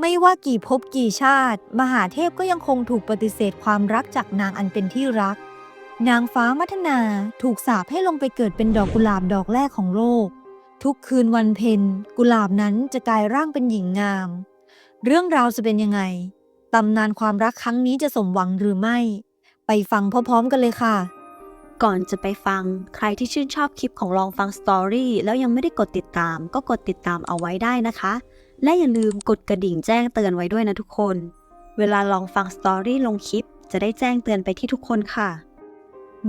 ไม่ว่ากี่ภพกี่ชาติ มหาเทพก็ยังคงถูกปฏิเสธความรักจากนางอันเป็นที่รัก นางฟ้ามัทนาถูกสาปให้ลงไปเกิดเป็นดอกกุหลาบดอกแรกของโลก ทุกคืนวันเพ็ญกุหลาบนั้นจะกลายร่างเป็นหญิงงาม เรื่องราวจะเป็นยังไงตำนานความรักครั้งนี้จะสมหวังหรือไม่ ไปฟังพร้อมๆกันเลยค่ะ ก่อนจะไปฟังใครที่ชื่นชอบคลิปของลองฟังสตอรี่แล้วยังไม่ได้กดติดตาม ก็กดติดตามเอาไว้ได้นะคะ และอย่าลืมกดกระดิ่งแจ้งเตือนไว้ด้วยนะทุกคน เวลาลองฟังสตอรี่ลงคลิป จะได้แจ้งเตือนไปที่ทุกคนค่ะ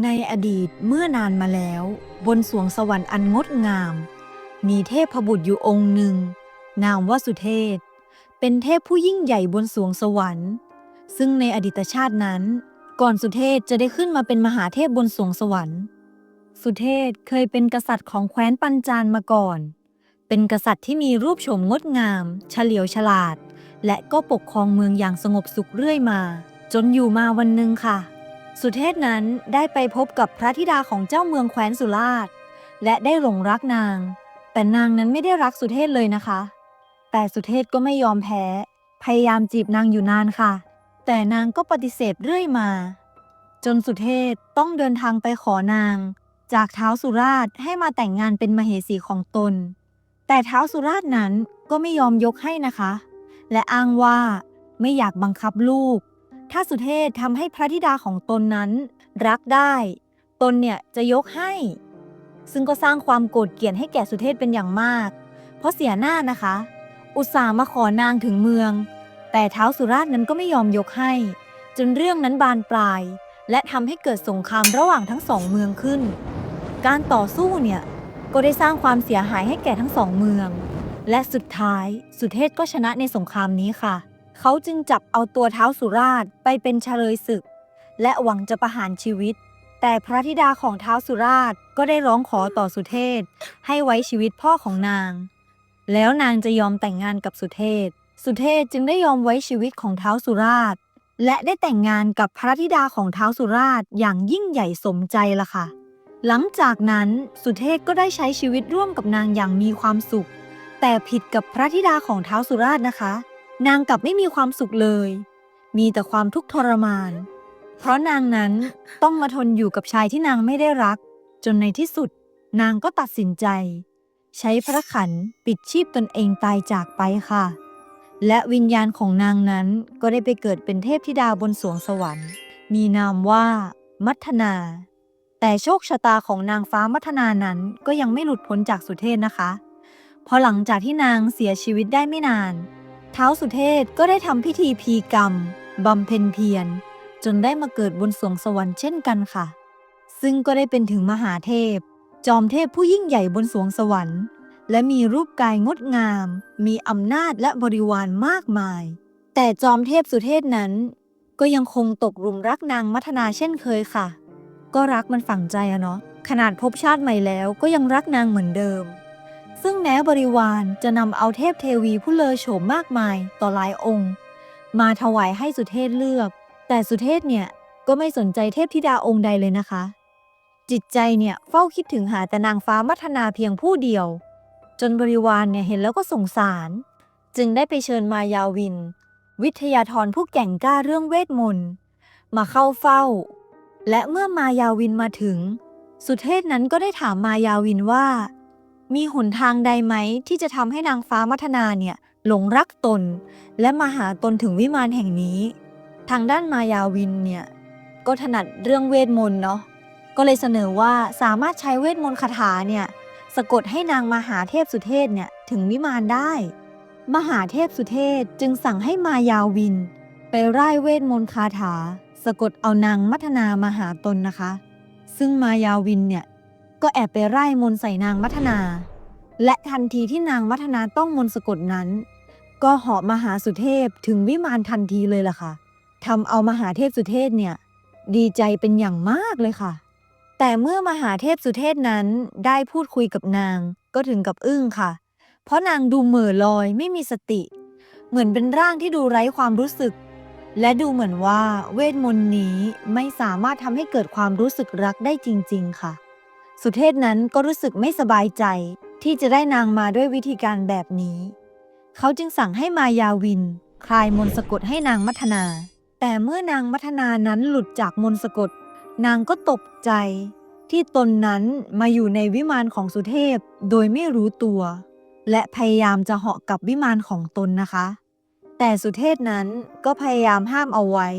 ในอดีตเมื่อนานมาแล้ว บนสวงสวรรค์อันงดงาม มีเทพบุตรอยู่องค์หนึ่ง นามว่าสุเทพ เป็นเทพผู้ยิ่งใหญ่บนสวงสวรรค์ ซึ่งในอดีตชาตินั้น ก่อนสุเทพจะได้ขึ้นมาเป็นมหาเทพบนสวงสวรรค์ สุเทพเคยเป็นกษัตริย์ของแคว้นปัญจานมาก่อน เป็นกษัตริย์ที่มีรูปโฉมงดงาม เฉลียวฉลาด และก็ปกครองเมืองอย่างสงบสุขเรื่อยมา จนอยู่มาวันหนึ่งค่ะ สุเทพนั้นได้ไปพบกับพระธิดาของเจ้าเมืองแคว้นสุราษฎร์และได้หลงรักนาง แต่นางนั้นไม่ได้รักสุเทพเลยนะคะ แต่สุเทพก็ไม่ยอมแพ้ พยายามจีบนางอยู่นานค่ะ แต่นางก็ปฏิเสธเรื่อยมา จนสุเทพต้องเดินทางไปขอนาง จากเท้าวสุราษฎร์ให้มาแต่งงานเป็นมเหสีของตน แต่เท้าสุราษฎร์นั้นก็ไม่ยอมยกให้นะคะ และอ้างว่าไม่อยากบังคับลูก ถ้าสุเทพทำให้พระธิดาของตนนั้น รักได้ ตนเนี่ยจะยกให้ ซึ่งก็สร้างความโกรธเกลียดให้แก่สุเทพเป็นอย่างมาก เพราะเสียหน้านะคะ อุตส่าห์มาขอนางถึงเมือง แต่เท้าสุราษฎร์นั้นก็ไม่ยอมยกให้ จนเรื่องนั้นบานปลาย และทำให้เกิดสงครามระหว่างทั้งสองเมืองขึ้น การต่อสู้เนี่ย ก็ได้สร้างความเสียหายให้แก่ทั้งสองเมือง และสุดท้ายสุเทพก็ชนะในสงครามนี้ค่ะ เขาจึงจับเอาตัวเท้าสุราษฎร์ไปเป็นเฉลยศึก และหวังจะประหารชีวิต แต่พระธิดาของเท้าสุราษฎร์ก็ได้ร้องขอต่อสุเทพให้ไว้ชีวิตพ่อของนาง แล้วนางจะยอมแต่งงานกับสุเทพสุเทพจึงได้ยอมไว้ชีวิตของเท้าสุราษฎร์และได้แต่งงานกับพระธิดาของเท้าสุราษฎร์อย่างยิ่งใหญ่สมใจละค่ะ หลังจากนั้นสุเทพก็ได้ใช้ชีวิตร่วมกับนางอย่างมีความสุข แต่ผิดกับพระธิดาของเท้าวสุราษฎร์นะคะ นางกลับไม่มีความสุขเลย มีแต่ความทุกข์ทรมาน เพราะนางนั้นต้องมาทนอยู่กับชายที่นางไม่ได้รัก จนในที่สุด นางก็ตัดสินใจ ใช้พระขันปิดชีพตนเองตายจากไปค่ะ และวิญญาณของนางนั้นก็ได้ไปเกิดเป็นเทพธิดาบนสวงสวรรค์ มีนามว่า มัทนา แต่โชคชะตาของนางฟ้ามัทนานั้นก็ยังไม่หลุดพ้นจากสุเทพนะคะพราะหลังจากที่นางเสียชีวิตได้ไม่นาน เท้าสุเทพก็ได้ทำพิธีพีกรรมบำเพ็ญเพียรจนได้มาเกิดบนสวงสวรรค์เช่นกันค่ะ ซึ่งก็ได้เป็นถึงมหาเทพ จอมเทพผู้ยิ่งใหญ่บนสวงสวรรค์ และมีรูปกายงดงาม มีอำนาจและบริวารมากมาย แต่จอมเทพสุเทพนั้น ก็ยังคงตกหลุมรักนางมัทนาเช่นเคยค่ะ ก็รักมันฝังใจอะเนาะขนาดพบชาติใหม่แล้วก็ยังรักนางเหมือนเดิม ซึ่งแม้บริวารจะนำเอาเทพเทวีผู้เลอโฉมมากมายต่อหลายองค์ มาถวายให้สุเทพเลือก แต่สุเทพเนี่ยก็ไม่สนใจเทพธิดาองค์ใดเลยนะคะ จิตใจเนี่ยเฝ้าคิดถึงหาแต่นางฟ้ามัทนาเพียงผู้เดียว จนบริวารเนี่ยเห็นแล้วก็สงสาร จึงได้ไปเชิญมายาวิน วิทยาธรผู้แก่งกล้าเรื่องเวทมนต์มาเข้าเฝ้า และเมื่อมายาวินมาถึง สุเทพนั้นก็ได้ถามมายาวินว่า มีหนทางใดไหมที่จะทำให้นางฟ้ามัทนาเนี่ยหลงรักตน และมาหาตนถึงวิมานแห่งนี้ ทางด้านมายาวินเนี่ยก็ถนัดเรื่องเวทมนต์เนาะก็เลยเสนอว่าสามารถใช้เวทมนต์คาถาเนี่ยสะกดให้นางมหาเทพสุเทพเนี่ยถึงวิมานได้ มหาเทพสุเทพจึงสั่งให้มายาวิน ไปไล่เวทมนต์คาถาะกดเอานางมัทนามาหาตนนะคะ ซึ่งมายาวินเนี่ย ก็แอบไปไล่มนใส่นางมัทนา และทันทีที่นางมัทนาต้องมนสะกดนั้น ก็เหาะมาหาสุเทพถึงวิมานทันทีเลยล่ะค่ะทำเอามหาเทพสุเทพเนี่ย ดีใจเป็นอย่างมากเลยค่ะ แต่เมื่อมหาเทพสุเทพนั้นได้พูดคุยกับนางก็ถึงกับอึ้งค่ะ เพราะนางดูเหม่อลอยไม่มีสติ เหมือนเป็นร่างที่ดูไร้ความรู้สึก และดูเหมือนว่าเวทมนต์นี้ไม่สามารถทำให้เกิดความรู้สึกรักได้จริง ๆ ค่ะ สุเทพนั้นก็รู้สึกไม่สบายใจที่จะได้นางมาด้วยวิธีการแบบนี้ เขาจึงสั่งให้มายาวิน คลายมนต์สะกดให้นางมัทนา แต่เมื่อนางมัทนานั้นหลุดจากมนต์สะกด นางก็ตกใจ ที่ตนนั้นมาอยู่ในวิมานของสุเทพโดยไม่รู้ตัว และพยายามจะเหาะกลับวิมานของตนนะคะ แต่สุเทพนั้นก็พยายามห้ามเอาไว้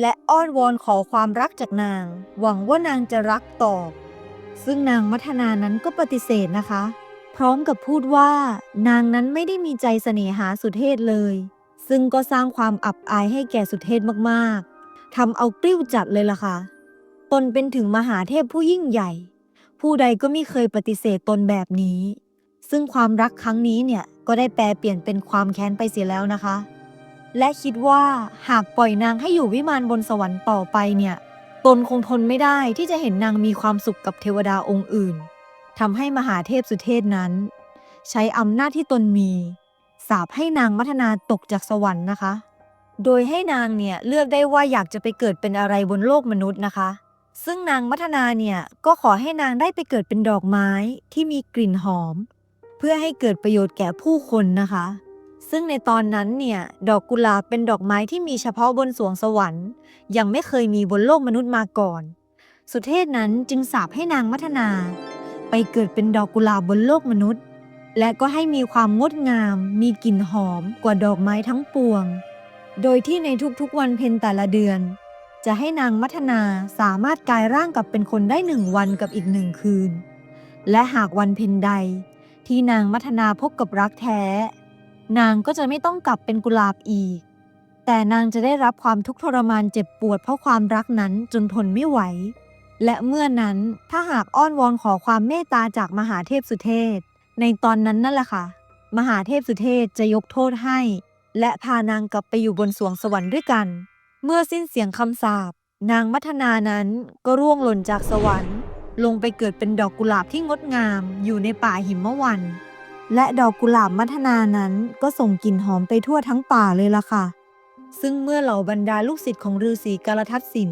และอ้อนวอนขอความรักจากนาง หวังว่านางจะรักตอบ ซึ่งนางมัทนานั้นก็ปฏิเสธนะคะ พร้อมกับพูดว่านางนั้นไม่ได้มีใจเสน่หาสุเทพเลย ซึ่งก็สร้างความอับอายให้แก่สุเทพมากๆทำเอากลิ้วจัดเลยล่ะค่ะตนเป็นถึงมหาเทพผู้ยิ่งใหญ่ ผู้ใดก็ไม่เคยปฏิเสธตนแบบนี้ ซึ่งความรักครั้งนี้เนี่ย ก็ได้แปลเปลี่ยนเป็นความแค้นไปเสียแล้วนะคะ และคิดว่าหากปล่อยนางให้อยู่วิมานบนสวรรค์ต่อไปเนี่ย ตนคงทนไม่ได้ที่จะเห็นนางมีความสุขกับเทวดาองค์อื่นทำให้มหาเทพสุเทพนั้น ใช้อำนาจที่ตนมี สาปให้นางมัทนาตกจากสวรรค์นะคะ โดยให้นางเนี่ยเลือกได้ว่าอยากจะไปเกิดเป็นอะไรบนโลกมนุษย์นะคะซึ่งนางมัทนาเนี่ยก็ขอให้นางได้ไปเกิดเป็นดอกไม้ที่มีกลิ่นหอม เพื่อให้เกิดประโยชน์แก่ผู้คนนะคะ ซึ่งในตอนนั้นเนี่ยดอกกุหลาบเป็นดอกไม้ที่มีเฉพาะบนสวงสวรรค์ ยังไม่เคยมีบนโลกมนุษย์มาก่อน สุเทพนั้นจึงสาปให้นางมัทนา ไปเกิดเป็นดอกกุหลาบบนโลกมนุษย์ และก็ให้มีความงดงาม มีกลิ่นหอมกว่าดอกไม้ทั้งปวง โดยที่ในทุกๆวันเพ็ญแต่ละเดือน จะให้นางมัทนาสามารถกลายร่างกลับเป็นคนได้หนึ่งวันกับอีกหนึ่งคืน และหากวันเพ็ญใด ที่นางมัทนาพบกับรักแท้ นางก็จะไม่ต้องกลับเป็นกุหลาบอีก แต่นางจะได้รับความทุกข์ทรมานเจ็บปวดเพราะความรักนั้นจนทนไม่ไหว และเมื่อนั้นถ้าหากอ้อนวอนขอความเมตตาจากมหาเทพสุเทพในตอนนั้นนั่นแหละค่ะ มหาเทพสุเทพจะยกโทษให้ และพานางกลับไปอยู่บนสวงสวรรค์ด้วยกัน เมื่อสิ้นเสียงคำสาปนางมัทนานั้นก็ร่วงหล่นจากสวรรค์ ลงไปเกิดเป็นดอกกุหลาบที่งดงามอยู่ในป่าหิมวัน และดอกกุหลาบมัทนานั้นก็ส่งกลิ่นหอมไปทั่วทั้งป่าเลยล่ะค่ะ ซึ่งเมื่อเหล่าบรรดาลูกศิษย์ของฤาษีกาลทัศสิน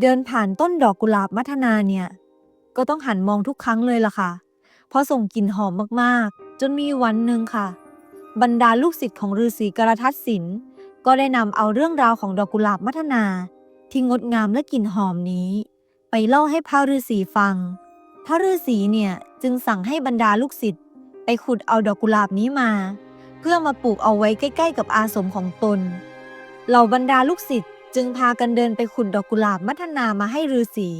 เดินผ่านต้นดอกกุหลาบมัทนาเนี่ย ก็ต้องหันมองทุกครั้งเลยล่ะค่ะ เพราะส่งกลิ่นหอมมากๆ จนมีวันหนึ่งค่ะ บรรดาลูกศิษย์ของฤาษีกาลทัศสินก็ได้นำเอาเรื่องราวของดอกกุหลาบมัทนา ที่งดงามและกลิ่นหอมนี้ ไปเล่าให้พระฤาษีฟัง พระฤาษีเนี่ยจึงสั่งให้บรรดาลูกศิษย์ไปขุดเอาดอกกุหลาบนี้มา เพื่อมาปลูกเอาไว้ใกล้ ๆ กับอาสมของตน เหล่าบรรดาลูกศิษย์จึงพากันเดินไปขุดดอกกุหลาบมัทนามาให้ฤาษี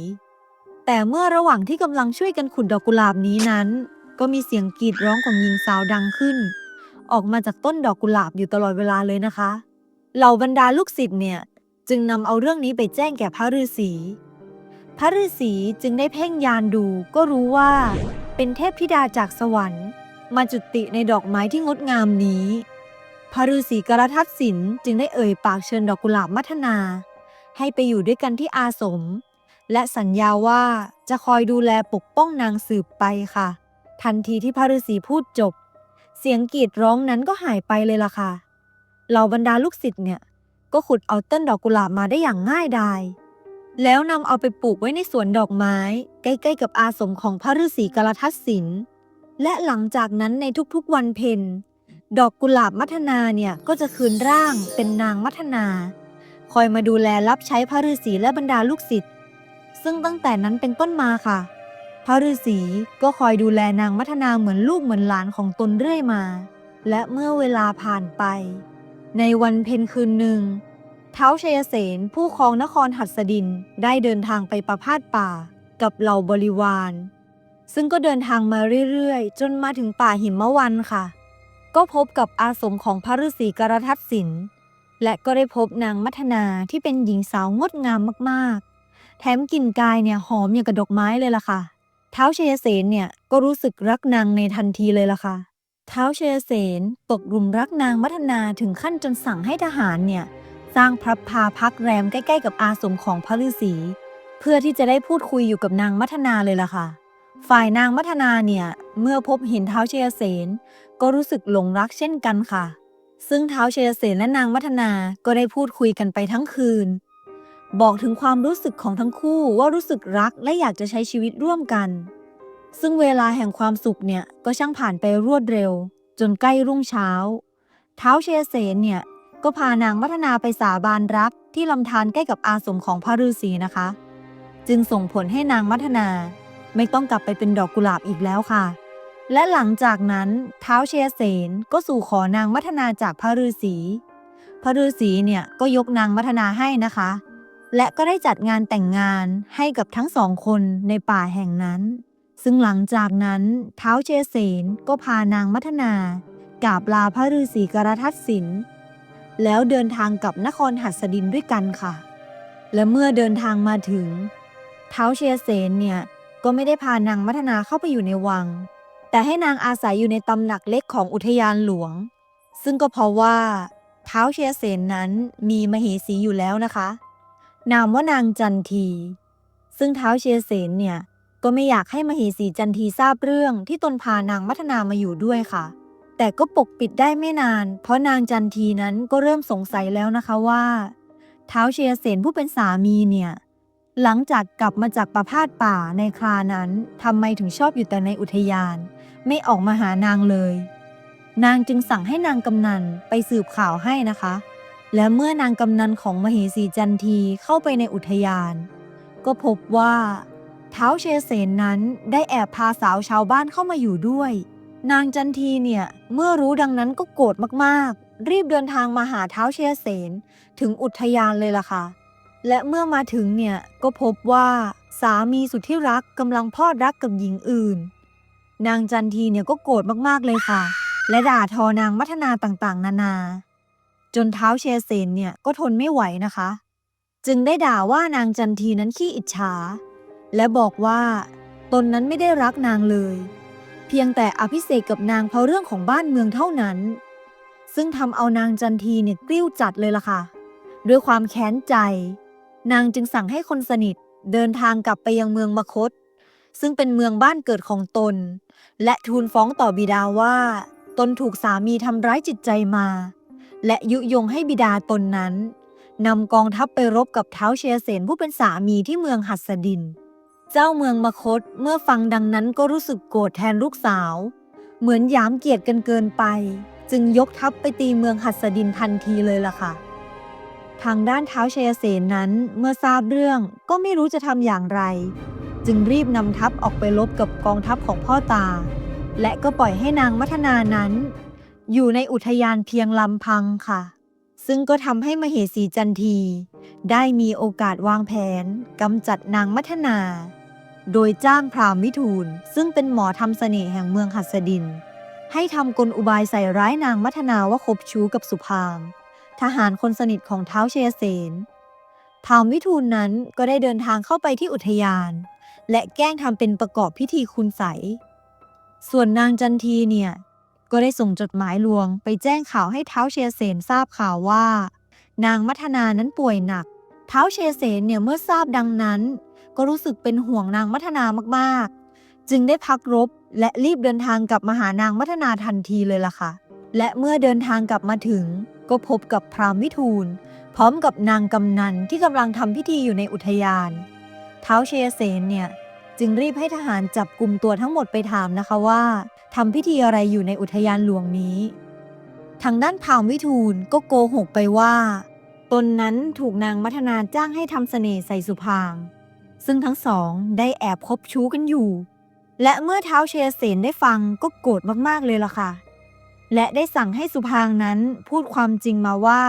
แต่เมื่อระหว่างที่กำลังช่วยกันขุดดอกกุหลาบนี้นั้น ก็มีเสียงกรีดร้องของหญิงสาวดังขึ้น ออกมาจากต้นดอกกุหลาบอยู่ตลอดเวลาเลยนะคะ เหล่าบรรดาลูกศิษย์เนี่ยจึงนำเอาเรื่องนี้ไปแจ้งแก่พระฤาษี ระฤาษีจึงได้เพ่งยานดูก็รู้ว่า เป็นเทพธิดาจากสวรรค์ มาจุติในดอกไม้ที่งดงามนี้ พระฤาษีกรทัศสินจึงได้เอ่ยปากเชิญดอกกุหลาบมัทนา ให้ไปอยู่ด้วยกันที่อาสม และสัญญาว่าจะคอยดูแลปกป้องนางสืบไปค่ะ ทันทีที่พระฤาษีพูดจบ เสียงกรีดร้องนั้นก็หายไปเลยล่ะค่ะเหล่าบรรดาลูกศิษย์เนี่ยก็ขุดเอาต้นดอกกุหลาบมาได้อย่างง่ายดาย แล้วนำเอาไปปลูกไว้ในสวนดอกไม้ ใกล้ๆกับอาสมของพระฤาษีกาลทัศสิน และหลังจากนั้นในทุกๆวันเพ็ญดอกกุหลาบมัทนาเนี่ยก็จะคืนร่างเป็นนางมัทนา คอยมาดูแลรับใช้พระฤาษีและบรรดาลูกศิษย์ซึ่งตั้งแต่นั้นเป็นต้นมาค่ะ พระฤาษีก็คอยดูแลนางมัทนาเหมือนลูกเหมือนหลานของตนเรื่อยมา และเมื่อเวลาผ่านไป ในวันเพ็ญคืนหนึ่ง ท้าวชัยเสนผู้ครองนครหัสดินได้เดินทางไปประพาสป่ากับเหล่าบริวาร ซึ่งก็เดินทางมาเรื่อยๆ จนมาถึงป่าหิมวันค่ะ ก็พบกับอาสมของพระฤาษีกรทัศสินและก็ได้พบนางมัทนาที่เป็นหญิงสาวงดงามมากๆ แถมกลิ่นกายเนี่ยหอมอย่างกับดอกไม้เลยล่ะค่ะ เท้าชัยเสนเนี่ยก็รู้สึกรักนางในทันทีเลยล่ะค่ะ เท้าชัยเสนตกหลุมรักนางมัทนาถึงขั้นจนสั่งให้ทหารเนี่ย สร้างพระพาพักแรมใกล้ๆกับอาสมของพระฤาษี เพื่อที่จะได้พูดคุยอยู่กับนางมัทนาเลยล่ะค่ะ ฝ่ายนางมัทนาเนี่ย เมื่อพบเห็นเท้าเชยเสนก็รู้สึกหลงรักเช่นกันค่ะ ซึ่งเท้าเชยเสนและนางมัทนาก็ได้พูดคุยกันไปทั้งคืน บอกถึงความรู้สึกของทั้งคู่ว่ารู้สึกรักและอยากจะใช้ชีวิตร่วมกัน ซึ่งเวลาแห่งความสุขเนี่ยก็ช่างผ่านไปรวดเร็ว จนใกล้รุ่งเช้า เท้าเชยเสนเนี่ย ก็พานางมัทนาไปสาบานรักที่ลำธารใกล้กับอาสมของพระฤาษีนะคะ จึงส่งผลให้นางมัทนาไม่ต้องกลับไปเป็นดอกกุหลาบอีกแล้วค่ะ และหลังจากนั้นเท้าเชเสนก็สู่ขอนางมัทนาจากพระฤาษีพระฤาษีเนี่ยก็ยกนางมัทนาให้นะคะ และก็ได้จัดงานแต่งงานให้กับทั้งสองคนในป่าแห่งนั้น ซึ่งหลังจากนั้นเท้าเชเสนก็พานางมัทนากราบลาพระฤาษีกรทัศสิน แล้วเดินทางกลับนครหัสดินด้วยกันค่ะ และเมื่อเดินทางมาถึง เท้าเชียเสนเนี่ยก็ไม่ได้พานางมัทนาเข้าไปอยู่ในวัง แต่ให้นางอาศัยอยู่ในตำหนักเล็กของอุทยานหลวง ซึ่งก็เพราะว่าเท้าเชียเสนนั้นมีมเหสีอยู่แล้วนะคะ นามว่านางจันที ซึ่งเท้าเชียเสนเนี่ยก็ไม่อยากให้มเหสีจันทีทราบเรื่องที่ตนพานางมัทนามาอยู่ด้วยค่ะ แต่ก็ปกปิดได้ไม่นาน เพราะนางจันทีนั้นก็เริ่มสงสัยแล้วนะคะว่าเท้าเชเสนผู้เป็นสามีเนี่ย หลังจากกลับมาจากประพาสป่าในครานั้นทำไมถึงชอบอยู่แต่ในอุทยาน ไม่ออกมาหานางเลย นางจึงสั่งให้นางกำนันไปสืบข่าวให้นะคะ และเมื่อนางกำนันของมเหสีจันทีเข้าไปในอุทยาน ก็พบว่าเท้าเชเสนนั้นได้แอบพาสาวชาวบ้านเข้ามาอยู่ด้วย นางจันทีเนี่ยเมื่อรู้ดังนั้นก็โกรธมากๆ รีบเดินทางมาหาเท้าเชยเสนถึงอุทยานเลยล่ะค่ะ และเมื่อมาถึงเนี่ยก็พบว่าสามีสุดที่รักกำลังพอดรักกับหญิงอื่น นางจันทีเนี่ยก็โกรธมากๆเลยค่ะ และด่าทอนางมัทนาต่างๆ นานา จนเท้าเชยเสนเนี่ยก็ทนไม่ไหวนะคะ จึงได้ด่าว่านางจันทีนั้นขี้อิจฉา และบอกว่าตนนั้นไม่ได้รักนางเลย เพียงแต่อภิเษกกับนางเพราะเรื่องของบ้านเมืองเท่านั้น ซึ่งทำเอานางจันทีเนี่ยกริ้วจัดเลยล่ะค่ะ ด้วยความแค้นใจ นางจึงสั่งให้คนสนิทเดินทางกลับไปยังเมืองมคต ซึ่งเป็นเมืองบ้านเกิดของตน และทูลฟ้องต่อบิดาว่า ตนถูกสามีทำร้ายจิตใจมา และยุยงให้บิดาตนนั้นนำกองทัพไปรบกับเท้าเชเสนผู้เป็นสามีที่เมืองหัสดิน เจ้าเมืองมคตเมื่อฟังดังนั้นก็รู้สึกโกรธแทนลูกสาว เหมือนยามเกียรติกันเกินไป จึงยกทัพไปตีเมืองหัสดินทันทีเลยล่ะค่ะ ทางด้านเท้าวเชยเสนนั้นเมื่อทราบเรื่องก็ไม่รู้จะทำอย่างไร จึงรีบนำทัพออกไปรบกับกองทัพของพ่อตา และก็ปล่อยให้นางมัทนานั้น อยู่ในอุทยานเพียงลำพังค่ะซึ่งก็ทำให้มเหสีจันที ได้มีโอกาสวางแผนกำจัดนางมัทนา โดยจ้างพราหมณ์วิทูล ซึ่งเป็นหมอทำเสน่ห์แห่งเมืองหัสดิน ให้ทำกลอุบายใส่ร้ายนางมัทนาว่าคบชู้กับสุพางทหารคนสนิทของเท้าเชยเสนพราหมณ์วิทูลนั้นก็ได้เดินทางเข้าไปที่อุทยาน และแกล้งทำเป็นประกอบพิธีคุณใสส่วนนางจันทีเนี่ย ก็ได้ส่งจดหมายลวงไปแจ้งข่าวให้เท้าเชยเสนทราบข่าวว่า นางมัทนานั้นป่วยหนัก เท้าเชยเสนเนี่ยเมื่อทราบดังนั้น ก็รู้สึกเป็นห่วงนางมัทนามากๆ จึงได้พักรบและรีบเดินทางกลับมาหานางมัทนาทันทีเลยล่ะค่ะ และเมื่อเดินทางกลับมาถึง ก็พบกับพราหมณ์วิทูล พร้อมกับนางกำนันที่กำลังทำพิธีอยู่ในอุทยานเท้าเชยเสนเนี่ยจึงรีบให้ทหารจับกลุ่มตัวทั้งหมดไปถามนะคะว่าทำพิธีอะไรอยู่ในอุทยานหลวงนี้ ทางด้านพราหมณ์วิทูลก็โกหกไปว่า ตนนั้นถูกนางมัทนาจ้างให้ทำเสน่ห์ใส่สุพาง ซึ่งทั้งสองได้แอบคบชู้กันอยู่ และเมื่อเท้าเชยเสนได้ฟังก็โกรธมากๆเลยล่ะค่ะ และได้สั่งให้สุพางนั้นพูดความจริงมาว่า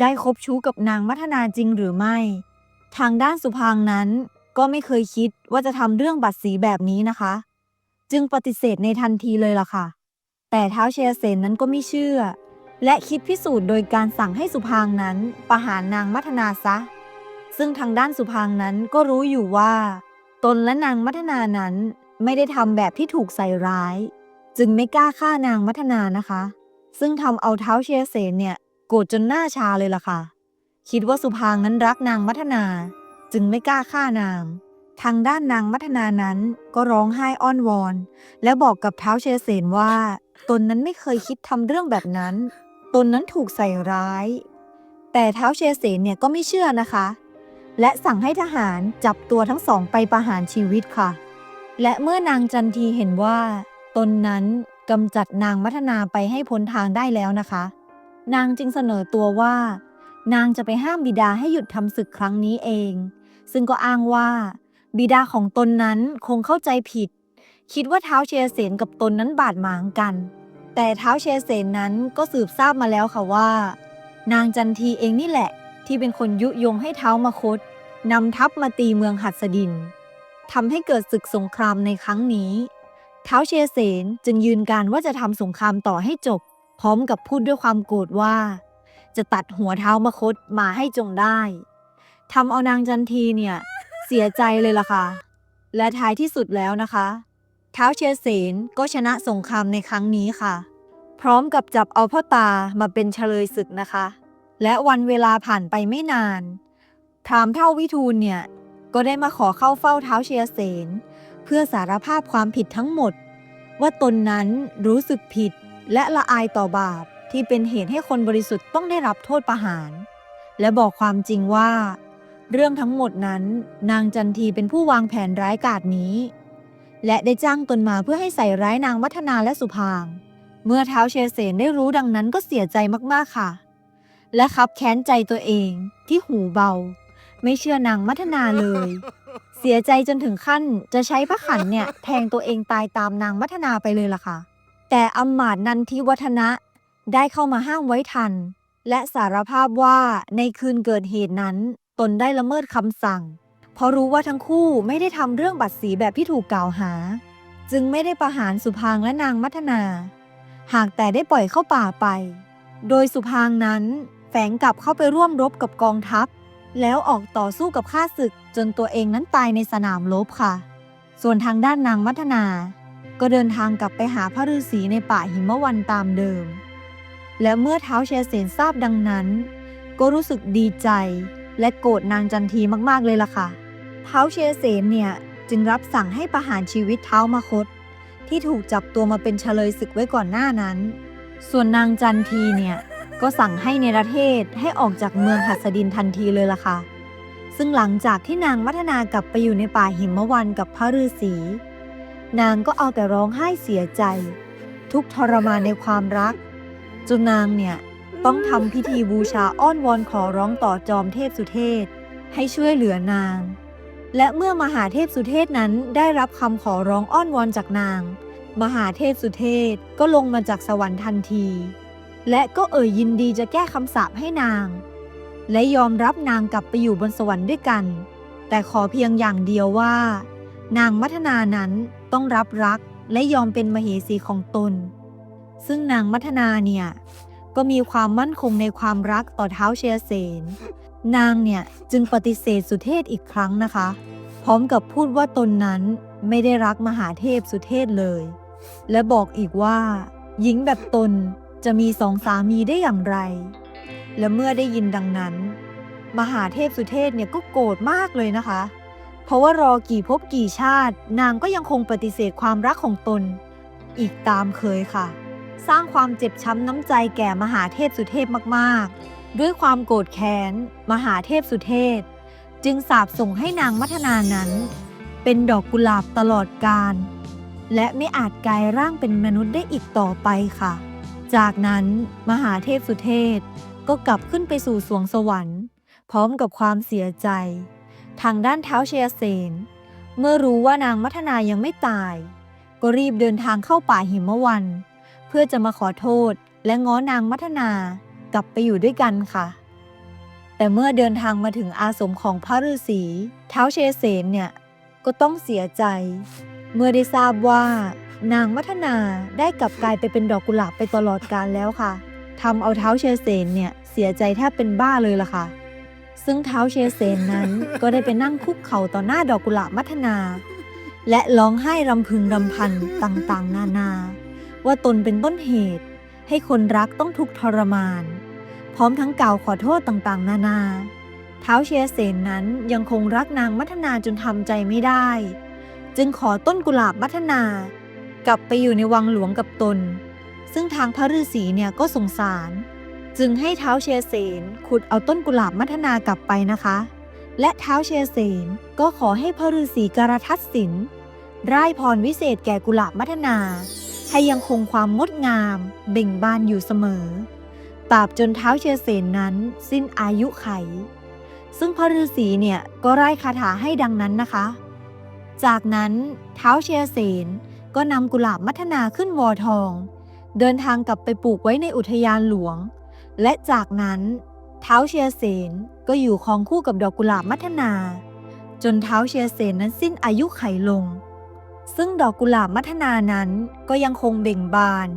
ได้คบชู้กับนางมัทนาจริงหรือไม่ ทางด้านสุพางนั้นก็ไม่เคยคิดว่าจะทำเรื่องบัตรสีแบบนี้นะคะ จึงปฏิเสธในทันทีเลยล่ะค่ะ แต่เท้าเชยเสนนั้นก็ไม่เชื่อ และคิดพิสูจน์โดยการสั่งให้สุพางนั้นประหารนางมัทนาซะ ซึ่งทางด้านสุพางนั้นก็รู้อยู่ว่า ตนและนางมัทนานั้นไม่ได้ทำแบบที่ถูกใส่ร้าย จึงไม่กล้าฆ่านางมัทนานะคะ ซึ่งทำเอาเท้าเชียเสนเนี่ยโกรธจนหน้าชาเลยล่ะค่ะ คิดว่าสุพางนั้นรักนางมัทนา จึงไม่กล้าฆ่านาง ทางด้านนางมัทนานั้นก็ร้องไห้อ้อนวอน และบอกกับเท้าเชียเสนว่า ตนนั้นไม่เคยคิดทำเรื่องแบบนั้น ตนนั้นถูกใส่ร้าย แต่เท้าเชียเสนเนี่ยก็ไม่เชื่อนะคะ และสั่งให้ทหารจับตัวทั้งสองไปประหารชีวิตค่ะ และเมื่อนางจันทีเห็นว่า ตนนั้นกำจัดนางมัทนาไปให้พ้นทางได้แล้วนะคะ นางจึงเสนอตัวว่า นางจะไปห้ามบิดาให้หยุดทำศึกครั้งนี้เอง ซึ่งก็อ้างว่า บิดาของตนนั้นคงเข้าใจผิด คิดว่าเท้าเชเสนกับตนนั้นบาดหมางกัน แต่เท้าเชเสนนั้นก็สืบทราบมาแล้วค่ะว่า นางจันทีเองนี่แหละ ที่เป็นคนยุยงให้เท้ามคตนำทัพมาตีเมืองหัสดินทำให้เกิดศึกสงครามในครั้งนี้ เท้าเชเสนจึงยืนการว่าจะทำสงครามต่อให้จบ พร้อมกับพูดด้วยความโกรธว่า จะตัดหัวเท้ามคตมาให้จงได้ทำเอานางจันทีเนี่ย เสียใจเลยล่ะค่ะ และท้ายที่สุดแล้วนะคะ เท้าเชเสนก็ชนะสงครามในครั้งนี้ค่ะ พร้อมกับจับเอาพ่อตามาเป็นเฉลยศึกนะคะ และวันเวลาผ่านไปไม่นาน พรามเท่าวิทูลเนี่ย ก็ได้มาขอเข้าเฝ้าเท้าเชียเสน เพื่อสารภาพความผิดทั้งหมด ว่าตนนั้นรู้สึกผิดและละอายต่อบาปที่เป็นเหตุให้คนบริสุทธิ์ต้องได้รับโทษประหาร และบอกความจริงว่า เรื่องทั้งหมดนั้นนางจันทีเป็นผู้วางแผนร้ายกาจนี้ และได้จ้างตนมาเพื่อให้ใส่ร้ายนางวัฒนาและสุพาง เมื่อเท้าเชเสนได้รู้ดังนั้นก็เสียใจมากๆค่ะ และคับแค้นใจตัวเองที่หูเบา ไม่เชื่อนางมัทนาเลย เสียใจจนถึงขั้นจะใช้พระขันเนี่ยแทงตัวเองตายตามนางมัทนาไปเลยล่ะค่ะ แต่อำมาตย์นันทิวัฒนะได้เข้ามาห้ามไว้ทัน และสารภาพว่าในคืนเกิดเหตุนั้น ตนได้ละเมิดคำสั่ง เพราะรู้ว่าทั้งคู่ไม่ได้ทำเรื่องบัตรสีแบบที่ถูกกล่าวหา จึงไม่ได้ประหารสุพางและนางมัทนา หากแต่ได้ปล่อยเข้าป่าไป โดยสุพางนั้น แฝงกลับเข้าไปร่วมรบกับกองทัพ แล้วออกต่อสู้กับข้าศึกจนตัวเองนั้นตายในสนามรบค่ะ ส่วนทางด้านนางมัทนา ก็เดินทางกลับไปหาพระฤาษีในป่าหิมวันตามเดิม และเมื่อเท้าเชเสนทราบดังนั้น ก็รู้สึกดีใจและโกรธนางจันทีมากๆเลยล่ะค่ะ เท้าเชเสนเนี่ยจึงรับสั่งให้ประหารชีวิตเท้ามาคต ที่ถูกจับตัวมาเป็นเฉลยศึกไว้ก่อนหน้านั้น ส่วนนางจันทีเนี่ย ก็สั่งให้เนรเทศให้ออกจากเมืองหัสดินทันทีเลยล่ะค่ะ ซึ่งหลังจากที่นางมัทนากลับไปอยู่ในป่าหิมวันกับพระฤาษี นางก็เอาแต่ร้องไห้เสียใจ ทุกทรมานในความรัก จนนางเนี่ยต้องทำพิธีบูชาอ้อนวอนขอร้องต่อจอมเทพสุเทพให้ช่วยเหลือนาง และเมื่อมหาเทพสุเทพนั้นได้รับคำขอร้องอ้อนวอนจากนาง มหาเทพสุเทพก็ลงมาจากสวรรค์ทันที และก็เอ่ยยินดีจะแก้คำสาปให้นาง และยอมรับนางกลับไปอยู่บนสวรรค์ด้วยกัน แต่ขอเพียงอย่างเดียวว่า นางมัทนานั้นต้องรับรักและยอมเป็นมเหสีของตน ซึ่งนางมัทนาเนี่ย ก็มีความมั่นคงในความรักต่อเท้าเชียเสน นางเนี่ยจึงปฏิเสธสุเทพอีกครั้งนะคะ พร้อมกับพูดว่าตนนั้นไม่ได้รักมหาเทพสุเทพเลย และบอกอีกว่า หญิงแบบตน จะมีสองสามีได้อย่างไร และเมื่อได้ยินดังนั้น มหาเทพสุเทพเนี่ยก็โกรธมากเลยนะคะ เพราะว่ารอกี่ภพกี่ชาติ นางก็ยังคงปฏิเสธความรักของตน อีกตามเคยค่ะ สร้างความเจ็บช้ำน้ำใจแก่มหาเทพสุเทพมากๆ ด้วยความโกรธแค้น มหาเทพสุเทพจึงสาบส่งให้นางมัทนานั้น เป็นดอกกุหลาบตลอดกาลและไม่อาจกลายร่างเป็นมนุษย์ได้อีกต่อไปค่ะ จากนั้นมหาเทพสุเทพก็กลับขึ้นไปสู่สวงสวรรค์ พร้อมกับความเสียใจ ทางด้านเท้าเชยเสน เมื่อรู้ว่านางมัทนายังไม่ตาย ก็รีบเดินทางเข้าป่าหิมวัน เพื่อจะมาขอโทษและง้อนางมัทนากลับไปอยู่ด้วยกันค่ะ แต่เมื่อเดินทางมาถึงอาสมของพระฤาษีเท้าเชยเสนเนี่ยก็ต้องเสียใจ เมื่อได้ทราบว่า นางมัทนาได้กลับกลายไปเป็นดอกกุหลาบไปตลอดกาลแล้วค่ะทำเอาเท้าเชเสนเนี่ยเสียใจแทบเป็นบ้าเลยล่ะค่ะ ซึ่งเท้าเชเสนนั้นก็ได้ไปนั่งคุกเข่าต่อหน้าดอกกุหลาบมัทนา และร้องไห้รำพึงรำพันต่างๆ นานา ว่าตนเป็นต้นเหตุ ให้คนรักต้องทุกข์ทรมาน พร้อมทั้งกล่าวขอโทษต่างๆ นานาเท้าเชเสนนั้นยังคงรักนางมัทนาจนทำใจไม่ได้ จึงขอต้นกุหลาบมัทนา กลับไปอยู่ในวังหลวงกับตน ซึ่งทางพระฤาษีเนี่ยก็สงสาร จึงให้เท้าเชเสนขุดเอาต้นกุหลาบมัทนากลับไปนะคะ และเท้าเชเสนก็ขอให้พระฤาษีการทัศสินร่ายพรวิเศษแก่กุหลาบมัทนา ให้ยังคงความงดงาม เบ่งบานอยู่เสมอตราบจนเท้าเชเสนนั้นสิ้นอายุไข ซึ่งพระฤาษีเนี่ยก็ไล่คาถาให้ดังนั้นนะคะ จากนั้นเท้าเชเสน ก็นำกุหลาบมัทนาขึ้นวอทอง เดินทางกลับไปปลูกไว้ในอุทยานหลวง และจากนั้นเท้าเชียเสนก็อยู่คองคู่กับดอกกุหลาบมัทนา จนเท้าเชียเสนนั้นสิ้นอายุไขลง ซึ่งดอกกุหลาบมัทนานั้นก็ยังคงเบ่งบาน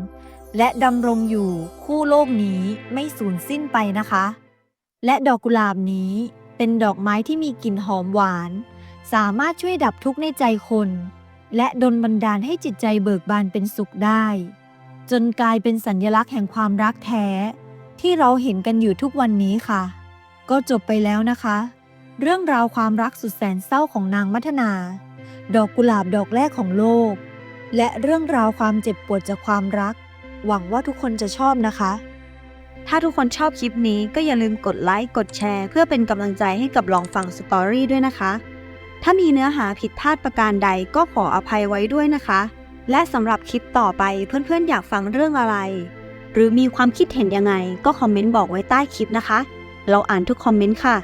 และดำรงอยู่คู่โลกนี้ไม่สูญสิ้นไปนะคะ และดอกกุหลาบนี้เป็นดอกไม้ที่มีกลิ่นหอมหวาน สามารถช่วยดับทุกข์ในใจคน และดลบันดาลให้จิตใจเบิกบานเป็นสุขได้ จนกลายเป็นสัญลักษณ์แห่งความรักแท้ ที่เราเห็นกันอยู่ทุกวันนี้ค่ะ ก็จบไปแล้วนะคะ เรื่องราวความรักสุดแสนเศร้าของนางมัทนา ดอกกุหลาบดอกแรกของโลก และเรื่องราวความเจ็บปวดจากความรัก หวังว่าทุกคนจะชอบนะคะ ถ้าทุกคนชอบคลิปนี้ก็อย่าลืมกดไลค์กดแชร์ เพื่อเป็นกำลังใจให้กับลองฟังสตอรี่ด้วยนะคะ ถ้ามีเนื้อหาผิดพลาดประการใดก็ขออภัยไว้ด้วยนะคะ และสำหรับคลิปต่อไปเพื่อนๆ อยากฟังเรื่องอะไร หรือมีความคิดเห็นยังไง ก็คอมเมนต์บอกไว้ใต้คลิปนะคะ เราอ่านทุกคอมเมนต์ค่ะ